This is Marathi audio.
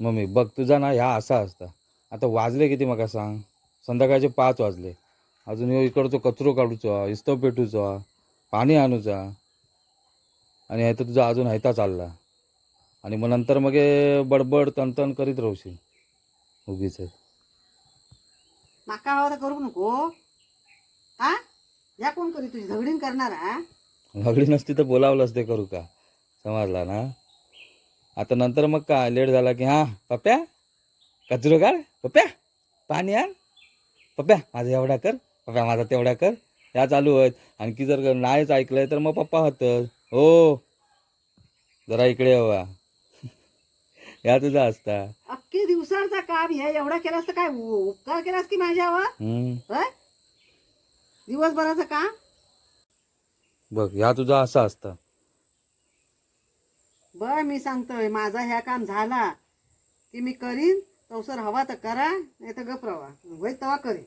मम्मी बघ तुझा ना ह्या असा असता. आता वाजले किती मका सांग? संध्याकाळचे पाच वाजले. अजून ह्यो इकडचो कचरो काढूचो इस्तो पेटूचो पाणी आणूचा आणि ह्यात तुझा अजून हैता चालला. आणि मग नंतर मग हे बडबड तणतण करीत राहशील. उगीच. माका हवा तर करू नको. हा? या कोण करी तुझी झगडीन करणार हा? लागली नसती तर बोलावलं असते करू का? समजला ना? आता नंतर मग काय लेट झाला की हां पप्प्या कचरो काढ पप्प्या पाणी आण. पप्प्या माझा एवढा कर. पप्प्या माझा तेवढा कर. या चालू आहेत. आणखी जर नाहीच ऐकलंय तर मग पप्पा होतं हो. जरा इकडे हवा या तुझा असता. अख्खी दिवसाचा काम हे. एवढा केलास तर काय उपकार केलास की माझ्यावर. होय? दिवसभराचं काम? बघ या तुझा असा असता. बर मी सांगतोय माझा ह्या काम झाला की मी करीन तवसर हवा तर करा नाही तर गप राहा तेव्हा करीन.